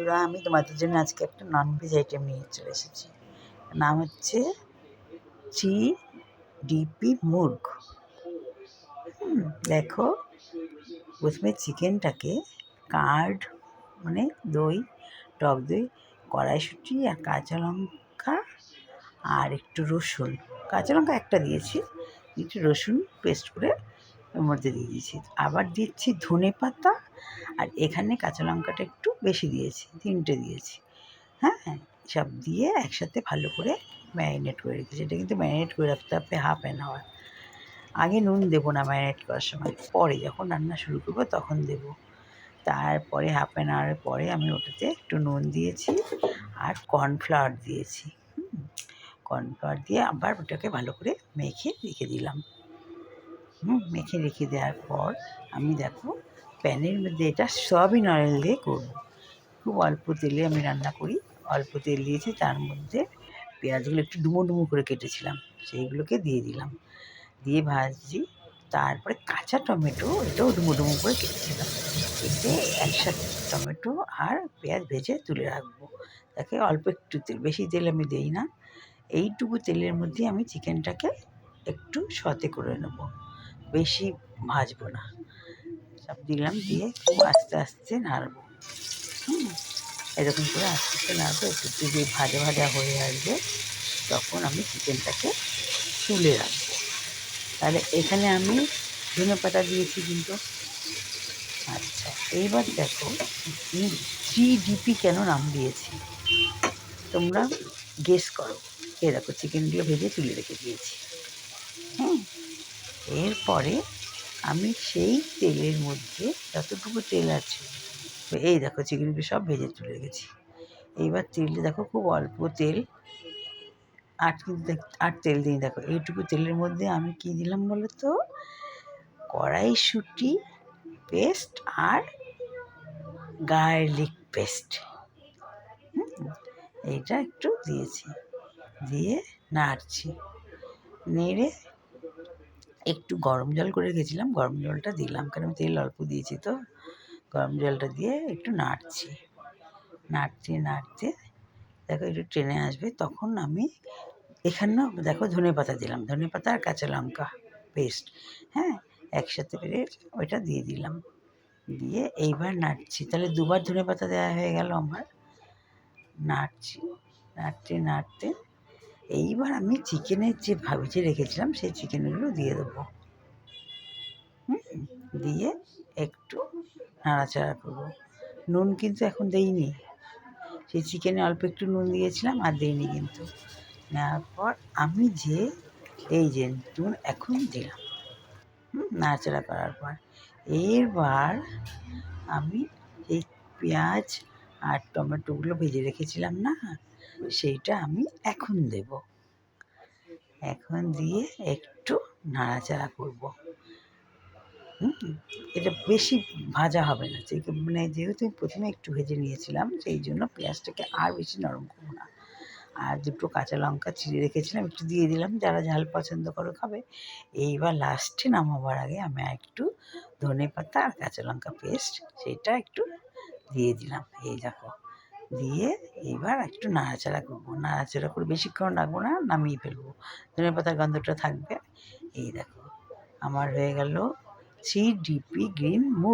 এবার আমি তোমাদের জন্য আজকে একটা ননভেজ আইটেম নিয়ে চলে এসেছি। নাম হচ্ছে চি ডিপি মুর্গ। দেখো, প্রথমে চিকেনটাকে কার্ড মানে দই, টক দই, কড়াইশুঁটি, আর কাঁচা লঙ্কা, আর একটু রসুন। কাঁচা লঙ্কা একটা দিয়েছি, একটু রসুন পেস্ট করে ওর মধ্যে দিয়ে দিয়েছি। আবার দিচ্ছি ধনে পাতা আর এখানে কাঁচা লঙ্কাটা একটু বেশি দিয়েছি, তিনটে দিয়েছি। হ্যাঁ সব দিয়ে একসাথে ভালো করে ম্যারিনেট করে রেখেছি। এটা কিন্তু ম্যারিনেট করে রাখতে হবে হাফ অ্যান আওয়ার। আগে নুন দেবো না ম্যারিনেট করার সময়। পরে যখন রান্না শুরু করব তখন দেবো। তারপরে হাফ অ্যান আওয়ারের পরে আমি ওটাতে একটু নুন দিয়েছি আর কর্নফ্লাওয়ার দিয়েছি। কর্নফ্লাওয়ার দিয়ে আবার ওটাকে ভালো করে মেখে রেখে দিলাম। মেখে রেখে দেওয়ার পর আমি দেখো প্যানের মধ্যে এটা সয়াবিন অয়েল দিয়ে করব। খুব অল্প তেলে আমি রান্না করি। অল্প তেল দিয়েছি, তার মধ্যে পেঁয়াজগুলো একটু ডুমো ডুমো করে কেটেছিলাম, সেইগুলোকে দিয়ে দিলাম। দিয়ে ভাজি তারপরে কাঁচা টমেটো এটাও ডুমো ডুমো করে কেটেছিলাম। কেটে একসাথে টমেটো আর পেঁয়াজ ভেজে তুলে রাখব। তাকে অল্প একটু তেল, বেশি তেল আমি দিই না। এইটুকু তেলের মধ্যে আমি চিকেনটাকে একটু সতে করে নেব। বেশি ভাজবো না। সব দিলাম দিয়ে খুব আস্তে আস্তে নাড়বো। হুম, এরকম করে আস্তে আস্তে নাড়বো, একটু একটু যে ভাজা ভাজা হয়ে আসবে, তখন আমি চিকেনটাকে তুলে রাখব। তাহলে এখানে আমি ধনে পাতা দিয়েছি কিন্তু। আচ্ছা এইবার দেখো থ্রি ডিপি কেন নাম দিয়েছি? তোমরা গেস করো। এ দেখো, চিকেনগুলো ভেজে তুলে রেখে দিয়েছি। হ্যাঁ এরপরে আমি সেই তেলের মধ্যে যতটুকু তেল আছে, এই দেখো চিকেনগুলো সব ভেজে তুলে রেখেছি এইবার তেলটা দেখো খুব অল্প তেল আর কিন্তু আর তেল দিই দেখো। এইটুকু তেলের মধ্যে আমি কি দিলাম বলো তো কড়াইশুঁটি, পেস্ট আর গার্লিক পেস্ট। এইটা একটু দিয়েছি, দিয়ে নাড়ছি। নেড়ে একটু গরম জল করে রেখেছিলাম, গরম জলটা দিলাম। কারণ আমি তেল অল্প দিয়েছি তো, গরম জলটা দিয়ে একটু নাড়ছি। নাড়তে নাড়তে দেখো একটু টেনে আসবে, তখন আমি এখানেও দেখো ধনে পাতা দিলাম। ধনে পাতা আর কাঁচা লঙ্কা পেস্ট হ্যাঁ? একসাথে করে ওইটা দিয়ে দিলাম। দিয়ে এইবার নাড়ছি। তাহলে দুবার ধনে পাতা দেওয়া হয়ে গেল আমার। নাড়ছি, নাড়তে নাড়তে এইবার আমি চিকেনের যে ভাবিছে রেখেছিলাম, সেই চিকেনগুলো দিয়ে দেবো। দিয়ে একটু নাড়াচাড়া করব। নুন কিন্তু এখন দেইনি। সেই চিকেনে অল্প একটু নুন দিয়েছিলাম, আর দিইনি কিন্তু। নেওয়ার পর আমি যে, এই যে নুন এখন দিলাম। নাড়াচাড়া করার পর। এবার আমি এই পেঁয়াজ আর টমেটোগুলো ভেজে রেখেছিলাম না সেইটা আমি এখন দেব। এখন দিয়ে একটু নাড়াচাড়া করব। এটা বেশি ভাজা হবে না। চিকেন মানে যেহেতু প্রথমে একটু ভেজে নিয়েছিলাম, সেই জন্য পেঁয়াজটাকে আর বেশি নরম করব না। আর দুটো কাঁচা লঙ্কা চিড়ে রেখেছিলাম, একটু দিয়ে দিলাম। যারা ঝাল পছন্দ করে খাবে, এইবার লাস্টে নামাবার আগে আমি একটু ধনে পাতা আর কাঁচা লঙ্কা পেস্ট সেটা একটু দিয়ে দিলাম। এই দেখো। দিয়ে এবার একটু নাড়াচাড়া করব। নাড়াচাড়া করে বেশিক্ষণ রাখব না, নামিয়ে ফেলব। ধনে পাতার গন্ধটা থাকবে। এই দেখো, আমার হয়ে গেল থ্রি ডিপি গ্রিন মুগ